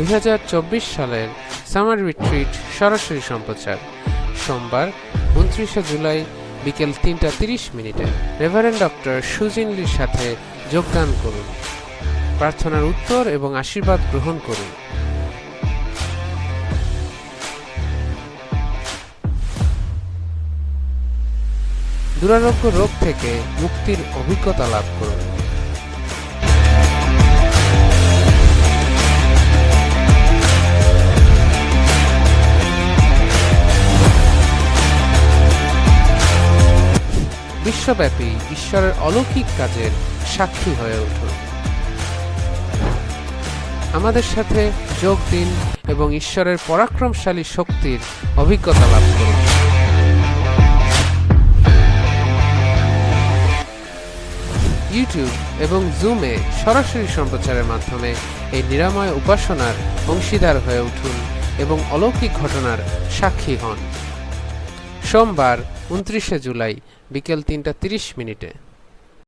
দুই হাজার চব্বিশ সালের সামার রিট্রিট সরাসরি সম্প্রচার। সোমবার, উনত্রিশে জুলাই বিকেল তিনটা তিরিশ মিনিটে রেভারেন্ড ডক্টর সুজিনলির সাথে যোগদান করুন। প্রার্থনার উত্তর এবং আশীর্বাদ গ্রহণ করুন। দুরারোগ্য রোগ থেকে মুক্তির অভিজ্ঞতা লাভ করুন। বিশ্বব্যাপী ঈশ্বরের অলৌকিক কাজের সাক্ষী হয়ে উঠুন আমাদের সাথে যোগ দিন এবং ঈশ্বরের পরাক্রমশালী শক্তির অভিজ্ঞতা লাভ করুন। ইউটিউব এবং জুমে সরাসরি সম্প্রচারের মাধ্যমে এই নিরাময় উপাসনার অংশীদার হয়ে উঠুন এবং অলৌকিক ঘটনার সাক্ষী হন। সোমবার উনত্রিশে জুলাই বিকেল তিনটা তিরিশ মিনিটে।